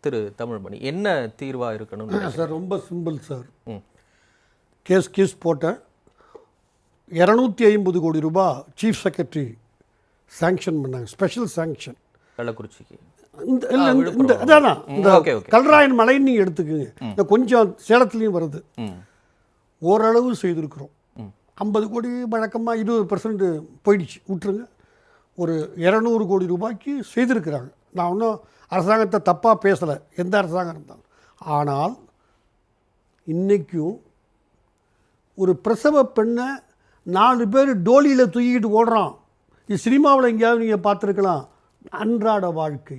திரு தமிழ்மணி என்ன தீர்வா இருக்கணும் சார் ரொம்ப சிம்பிள் சார். கேஸ் கேஸ் போட்டேன். இரநூத்தி ஐம்பது கோடி ரூபாய் சீஃப் செக்ரட்டரி சாங்ஷன் பண்ணாங்க ஸ்பெஷல் சாங்ஷன் கள்ளக்குறிச்சிக்கு. இந்த இல்லை இந்த- அதானா இந்த கல்ராயன் மலைன்னு நீங்கள் எடுத்துக்கோங்க. இந்த கொஞ்சம் சேலத்துலேயும் வருது. ஓரளவு செய்திருக்கிறோம். ஐம்பது கோடி வழக்கமாக இருபது பர்சன்ட் போயிடுச்சு. விட்டுருங்க. ஒரு இரநூறு கோடி ரூபாய்க்கு செய்திருக்கிறாங்க. நான் ஒன்றும் அரசாங்கத்தை தப்பாக பேசலை எந்த அரசாங்கம் இருந்தாலும். ஆனால் இன்றைக்கும் ஒரு பிரசவ பெண்ணை நாலு பேர் டோலியில் தூக்கிக்கிட்டு ஓடுறான். இது சினிமாவில் எங்கேயாவது நீங்கள் பார்த்துருக்கலாம். அன்றாட வாழ்க்கை.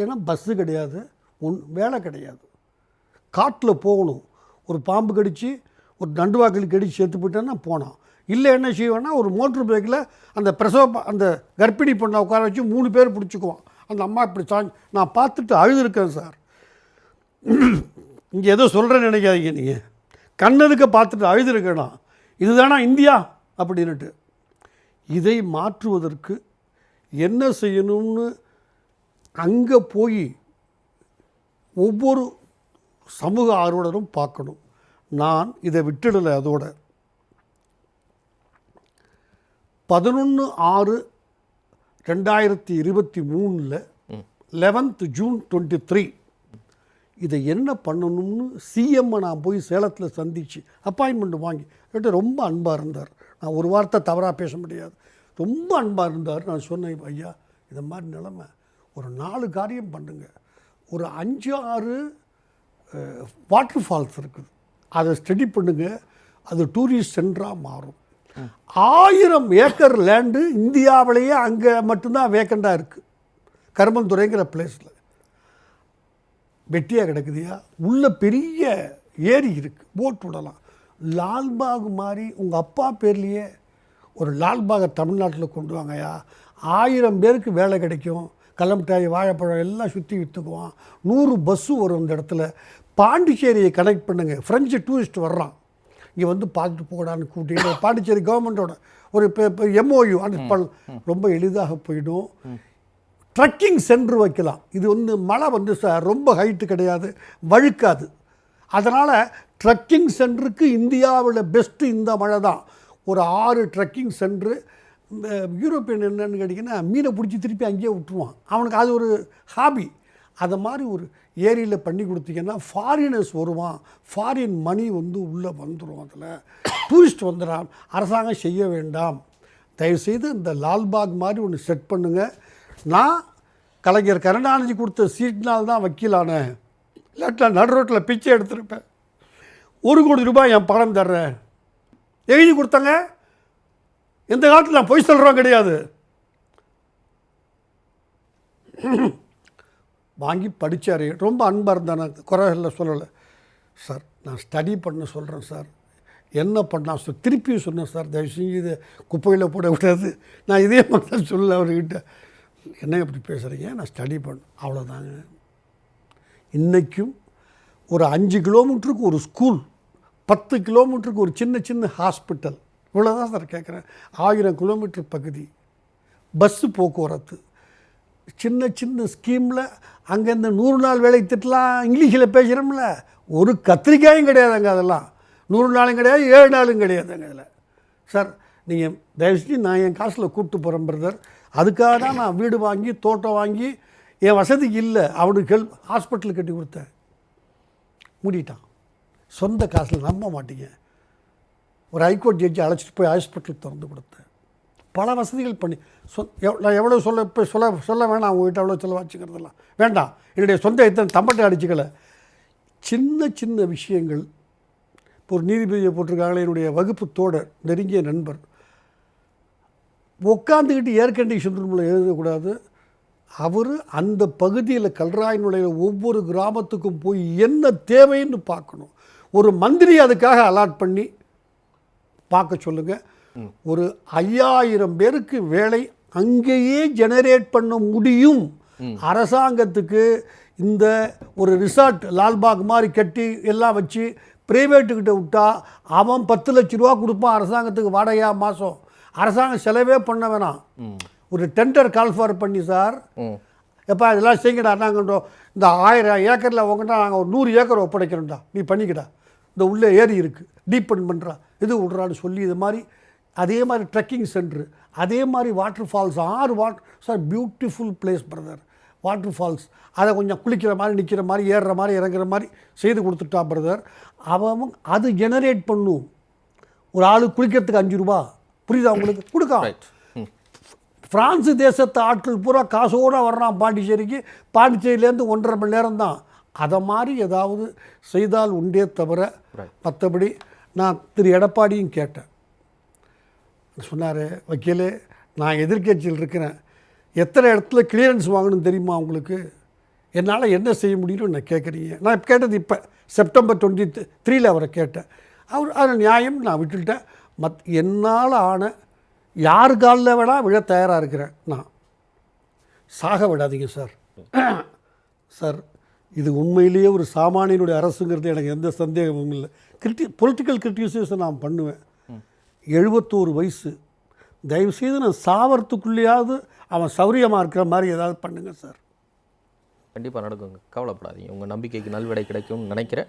ஏன்னா பஸ்ஸு கிடையாது ஒன் வேலை கிடையாது. காட்டில் போகணும். ஒரு பாம்பு கடித்து ஒரு நண்டுவாக்கில் கடிச்சு செத்து போயிட்டேன்னா போனான் இல்லை என்ன செய்வேன்னா ஒரு மோட்ரு பைக்கில் அந்த பிரசவ அந்த கர்ப்பிணி பொண்ணை உட்கார வச்சு மூணு பேர் பிடிச்சிக்குவான். அந்த அம்மா இப்படி சாஞ்சு நான் பார்த்துட்டு அழுதுருக்கேன் சார். இங்கே ஏதோ சொல்கிறேன்னு நினைக்காதீங்க நீங்கள் கண்ணதுக்கு பார்த்துட்டு அழுதுருக்கேனா இதுதானா இந்தியா? அப்படின்னுட்டு. இதை மாற்றுவதற்கு என்ன செய்யணும்னு அங்கே போய் ஒவ்வொரு சமூக ஆர்வலரும் பார்க்கணும். நான் இதை விட்டுடலை அதோட. பதினொன்று ஆறு ரெண்டாயிரத்தி இருபத்தி மூணில் லெவன்த் ஜூன் டுவெண்ட்டி த்ரீ இதை என்ன பண்ணணும்னு சிஎம்மை நான் போய் சேலத்தில் சந்தித்து அப்பாயின்மெண்ட் வாங்கி என்கிட்ட ரொம்ப அன்பாக இருந்தார். நான் ஒரு வார்த்தை தவறாக பேச முடியாது. ரொம்ப அன்பாக இருந்தார். நான் சொன்னேன் ஐயா இந்த மாதிரி நிலமை. ஒரு நாலு காரியம் பண்ணுங்க. ஒரு அஞ்சு ஆறு வாட்டர் ஃபால்ஸ் இருக்குது. அதை ஸ்டடி பண்ணுங்க. அது டூரிஸ்ட் சென்டராக மாறும். ஆயிரம் ஏக்கர் லேண்டு இந்தியாவிலேயே அங்கே மட்டும்தான் வேக்கண்டாக இருக்குது கருமந்துறைங்கிற பிளேஸில் வெட்டியாக கிடக்குதுயா? உள்ள பெரிய ஏரி இருக்குது போட் விடலாம். லால்பாக் மாதிரி உங்கள் அப்பா பேர்லேயே ஒரு லால்பாகை தமிழ்நாட்டில் கொண்டு வாங்கயா ஆயிரம் பேருக்கு வேலை கிடைக்கும். கல்லமிட்டாய் வாழைப்பழம் எல்லாம் சுற்றி விற்றுக்குவான் நூறு பஸ்ஸு வரும் அந்த இடத்துல. பாண்டிச்சேரியை கனெக்ட் பண்ணுங்கள் ஃப்ரெஞ்சு டூரிஸ்ட் வர்றான். இங்கே வந்து பார்த்துட்டு போகடான்னு கூட்டிட்டு பாண்டிச்சேரி கவர்மெண்ட்டோட ஒரு இப்போ எம்ஓயு அந்த ரொம்ப எளிதாக போயிடும். ட்ரக்கிங் சென்டர் வைக்கலாம். இது வந்து மலை வந்து ரொம்ப ஹைட்டு கிடையாது வழுக்காது. அதனால் ட்ரக்கிங் சென்டருக்கு இந்தியாவில் பெஸ்ட்டு இந்த மழை தான். ஒரு ஆறு ட்ரக்கிங் சென்டரு இந்த யூரோப்பியன் என்னன்னு கேட்டிங்கன்னா மீனை பிடிச்சி திருப்பி அங்கேயே விட்டுருவான். அவனுக்கு அது ஒரு ஹாபி அதை மாதிரி ஒரு ஏரியில் பண்ணி கொடுத்தீங்கன்னா ஃபாரினர்ஸ் வருவான். ஃபாரின் மணி வந்து உள்ளே வந்துடும் அதில். டூரிஸ்ட் வந்துடான் அரசாங்கம் செய்ய வேண்டாம். தயவுசெய்து இந்த லால்பாக் மாதிரி ஒன்று செட் பண்ணுங்கள் நான் கலைஞர் கருணாநிதி கொடுத்த சீட்னால் தான் வக்கீலானேன் இல்லாட்டில் நடு ரோட்டில் பிச்சை எடுத்திருப்பேன். ஒரு கோடி ரூபாய் என் பணம் தர்றேன். எழுதி கொடுத்தாங்க. எந்த காலத்தில் நான் பொய் சொல்கிறோம் கிடையாது. வாங்கி படித்தார் ரொம்ப அன்பாக இருந்தேன் குறைகளில் சொல்லலை. சார் நான் ஸ்டடி பண்ண சொல்கிறேன் சார். என்ன பண்ணா சார் திருப்பியும் சொன்னேன் சார் தயவு செஞ்சு இதை குப்பையில் போட விடாது நான் இதே மாதிரி தான் சொல்ல அவர்கிட்ட. என்ன இப்படி பேசுகிறீங்க நான் ஸ்டடி பண்ண அவ்வளோதாங்க இன்றைக்கும் ஒரு அஞ்சு கிலோமீட்டருக்கு ஒரு ஸ்கூல் பத்து கிலோமீட்டருக்கு ஒரு சின்ன சின்ன ஹாஸ்பிட்டல் இவ்வளோதான் சார் கேட்குறேன் ஆயிரம் கிலோமீட்டர் பகுதி. பஸ்ஸு போக்குவரத்து. சின்ன சின்ன ஸ்கீமில் அங்கே இந்த நூறு நாள் வேலை திட்டலாம் இங்கிலீஷில் பேசுகிறோம்ல ஒரு கத்திரிக்காயும் கிடையாதுங்க அதெல்லாம். நூறு நாளும் கிடையாது ஏழு நாளும் கிடையாதுங்க அதில். சார் நீங்கள் தயவுசெய்து நான் என் காசில் கூப்பிட்டு போகிறேன் பிரதர். அதுக்காக தான் நான் வீடு வாங்கி தோட்டம் வாங்கி என் வசதிக்கு இல்லை. அவனுக்கு ஹெல்ப் ஹாஸ்பிட்டல் கட்டி கொடுத்தேன். மூடிட்டான். சொந்த காசில் நம்ப மாட்டீங்க. ஒரு ஹைகோர்ட் ஜட்ஜி அழைச்சிட்டு போய் ஹாஸ்பிட்டல் திறந்து கொடுத்தேன். பல வசதிகள் பண்ணி சொ எவ்- நான் எவ்வளோ சொல்ல இப்போ சொல்ல சொல்ல வேணாம் அவங்ககிட்ட அவ்வளோ செலவாச்சுக்கிறதெல்லாம் வேண்டாம். என்னுடைய சொந்த இத்தனை தம்பட்டை அடிச்சுக்கல. சின்ன சின்ன விஷயங்கள். இப்போ ஒரு நீதிபதியை போட்டிருக்காங்களே என்னுடைய வகுப்பு தோழர் நெருங்கிய நண்பர். உட்காந்துக்கிட்டு ஏர் கண்டிஷன் ரூமில் எழுதக்கூடாது. அவர் அந்த பகுதியில் கல்ராய் நுழைய ஒவ்வொரு கிராமத்துக்கும் போய் என்ன தேவைன்னு பார்க்கணும். ஒரு மந்திரி அதுக்காக அலாட் பண்ணி பார்க்க சொல்லுங்கள் ஒரு ஐயாயிரம் பேருக்கு வேலை அங்கேயே ஜெனரேட் பண்ண முடியும். அரசாங்கத்துக்கு இந்த ஒரு ரிசார்ட் லால்பாக் மாதிரி கட்டி எல்லாம் வச்சு ப்ரைவேட்டுக்கிட்ட விட்டா அவன் பத்து லட்ச ரூபா கொடுப்பான் அரசாங்கத்துக்கு வாடகையா மாதம் அரசாங்கம் செலவே பண்ண வேணாம். ஒரு டெண்டர் கால்ஃபார் பண்ணி சார். எப்பா இதெல்லாம் செய்யுங்கடா நாங்கள் இந்த ஆயிரம் ஏக்கரில் உங்கள்கிட்ட நாங்கள் ஒரு நூறு ஏக்கர் ஒப்படைக்கிறோம்டா நீ பண்ணிக்கடா. இந்த உள்ளே ஏரி இருக்குது டீப்பன் பண்ணுறா இது விட்றான்னு சொல்லி இது மாதிரி அதே மாதிரி ட்ரெக்கிங் சென்ட்ரு அதே மாதிரி வாட்டர் ஃபால்ஸ் ஆறு water sir beautiful place brother waterfalls அதை கொஞ்சம் குளிக்கிற மாதிரி நிற்கிற மாதிரி ஏறுற மாதிரி இறங்குற மாதிரி செய்து கொடுத்துட்டான் பிரதர் அவன் அது ஜெனரேட் பண்ணும் ஒரு ஆள் குளிக்கிறதுக்கு அஞ்சு ரூபா. புரியுதா உங்களுக்கு? கொடுக்கலாம் ரைட் ம். பிரான்ஸ் தேசத்து ஆட்கள் பூரா காசோடு வர்றான் பாண்டிச்சேரிக்கு. பாண்டிச்சேரியிலேருந்து ஒன்றரை மணி நேரம் தான் அதை மாதிரி ஏதாவது செய்தால் உண்டே தவிர. மற்றபடி நான் திரு எடப்பாடியும் கேட்டேன். சொன்னார் வக்கீலே நான் எதிர்க்கட்சியில் இருக்கிறேன். எத்தனை இடத்துல கிளியரன்ஸ் வாங்கணும் தெரியுமா உங்களுக்கு? என்னால் என்ன செய்ய முடியும்னு நான் கேட்குறீங்க. நான் கேட்டது இப்போ செப்டம்பர் டுவெண்ட்டி த்ரீல அவரை கேட்டேன். அவர் அது நியாயம் நான் விட்டுட்டேன். மத் என்னால் ஆன யார் காலில் வேணா விழ தயாராக இருக்கிறேன். நான் சாக விடாதீங்க சார். சார் இது உண்மையிலேயே ஒரு சாமானியனுடைய அரசுங்கிறது எனக்கு எந்த சந்தேகமும் இல்லை. கிரிட்டி பொலிட்டிக்கல் கிரிட்டிசைஸை நான் பண்ணுவேன். எழுபத்தோரு வயசு. தயவுசெய்து நான் சாவறதுக்குள்ளேயாவது அவன் சௌரியமாக இருக்கிற மாதிரி ஏதாவது பண்ணுங்கள் சார். கண்டிப்பாக நடக்குங்க. கவலைப்படாதீங்க. உங்கள் நம்பிக்கைக்கு நல்விடை கிடைக்கும்னு நினைக்கிறேன்.